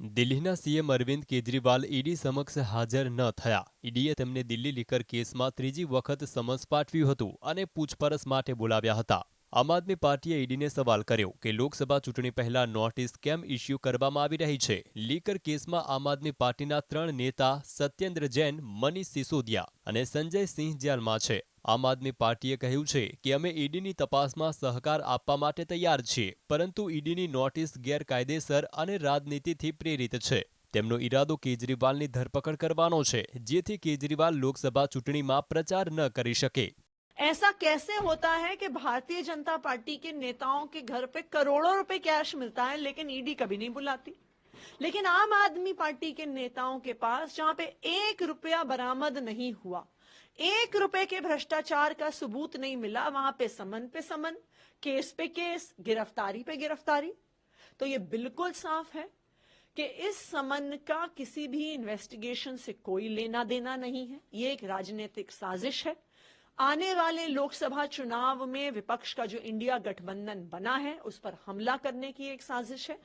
દિલ્હીના CM Arvind Kejriwal ED સમક્ષ હાજર ન થયા. ઈડીએ તેમને દિલ્હી લીકર કેસમાં ત્રીજી વખત સમન્સ પાઠવ્યું હતું અને પૂછપરછ માટે બોલાવ્યા હતા. આમ આદમી પાર્ટીએ ઈડીને સવાલ કર્યો કે લોકસભા ચૂંટણી પહેલા નોટિસ કેમ ઇસ્યુ કરવામાં આવી રહી છે? લીકર કેસમાં આમ આદમી પાર્ટીના ત્રણ નેતા સત્યેન્દ્ર જૈન, મનીષ સિસોદિયા અને સંજય સિંહ જેલમાં છે. આમ આદમી પાર્ટીએ કહ્યું છે કે અમે ઈડીની તપાસમાં સહકાર આપવા માટે તૈયાર છીએ, પરંતુ ઈડીની નોટિસ ગેરકાયદેસર અને રાજનીતિથી પ્રેરિત છે. તેમનો ઈરાદો કેજરીવાલની ધરપકડ કરવાનો છે, જેથી કેજરીવાલ લોકસભા ચૂંટણીમાં પ્રચાર ન કરી શકે. ऐसा कैसे होता है कि भारतीय जनता पार्टी के नेताओं के घर पे करोड़ों रुपए कैश मिलता है, लेकिन ईडी कभी नहीं बुलाती? लेकिन आम आदमी पार्टी के नेताओं के पास जहाँ पे एक रुपया बरामद नहीं हुआ, एक रुपए के भ्रष्टाचार का सबूत नहीं मिला, वहाँ पे समन पे समन, केस पे केस, गिरफ्तारी पे गिरफ्तारी। तो ये बिल्कुल साफ़ है कि इस समन का किसी भी इन्वेस्टिगेशन से कोई लेना देना नहीं है। ये एक राजनीतिक साजिश है। आने वाले लोकसभा चुनाव में विपक्ष का जो इंडिया गठबंधन बना है उस पर हमला करने की एक साजिश है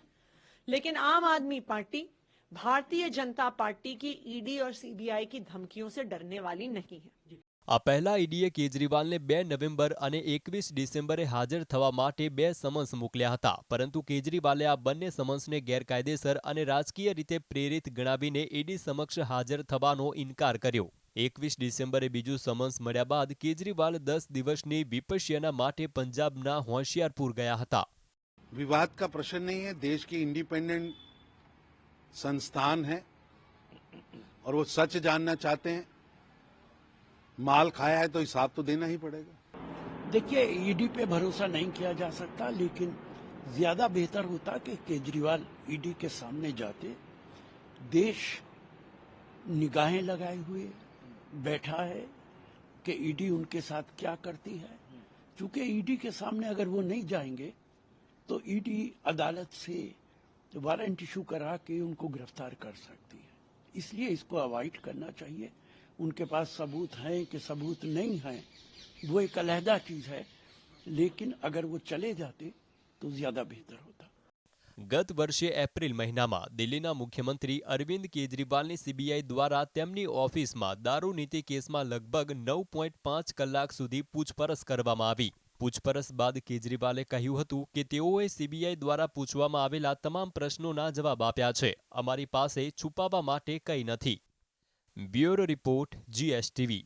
लेकिन आम आदमी पार्टी भारतीय जनता पार्टी की ईडी और सीबीआई की धमकियों से डरने वाली नहीं है આ પહેલા ઈડીએ કેજરીવાલને બે નવેમ્બર અને એકવીસ ડિસેમ્બરે હાજર થવા માટે બે સમન્સ મોકલ્યા હતા પરંતુ કેજરીવાલે આ બંને સમન્સને ગેરકાયદેસર અને રાજકીય રીતે પ્રેરિત ગણાવીને ઈડી સમક્ષ હાજર થવાનો ઇનકાર કર્યો એકવીસ ડિસેમ્બરે બીજું સમન્સ મળ્યા બાદ કેજરીવાલ દસ દિવસની વિપશ્યના માટે પંજાબના હોશિયારપુર ગયા હતા विवाद का प्रश्न नहीं है देश की इंडिपेंडेंट संस्थान है और वो सच जानना चाहते हैं माल खाया है तो हिसाब तो देना ही पड़ेगा देखिए ईडी पे भरोसा नहीं किया जा सकता लेकिन ज्यादा बेहतर होता कि केजरीवाल ईडी के सामने जाते देश निगाहें लगाए हुए बैठा है कि ईडी उनके साथ क्या करती है। चूँकि ईडी के सामने अगर वो नहीं जाएँगे तो ईडी अदालत से वारंट इशू करा के उनको गिरफ़्तार कर सकती है। इसलिए इसको अवॉइड करना चाहिए। उनके पास सबूत हैं कि सबूत नहीं हैं, वो एक अलहदा चीज़ है, लेकिन अगर वो चले जाते तो ज़्यादा बेहतर होता। ગત વર્ષે એપ્રિલ મહિનામાં દિલ્હીના મુખ્યમંત્રી અરવિંદ કેજરીવાલની સીબીઆઈ દ્વારા તેમની ઓફિસમાં દારૂ નીતિ કેસમાં લગભગ નવ પોઈન્ટ પાંચ કલાક સુધી પૂછપરછ કરવામાં આવી. પૂછપરછ બાદ કેજરીવાલે કહ્યું હતું કે તેઓએ સીબીઆઈ દ્વારા પૂછવામાં આવેલા તમામ પ્રશ્નોના જવાબ આપ્યા છે. અમારી પાસે છુપાવવા માટે કંઈ નથી. Bureau report, GSTV.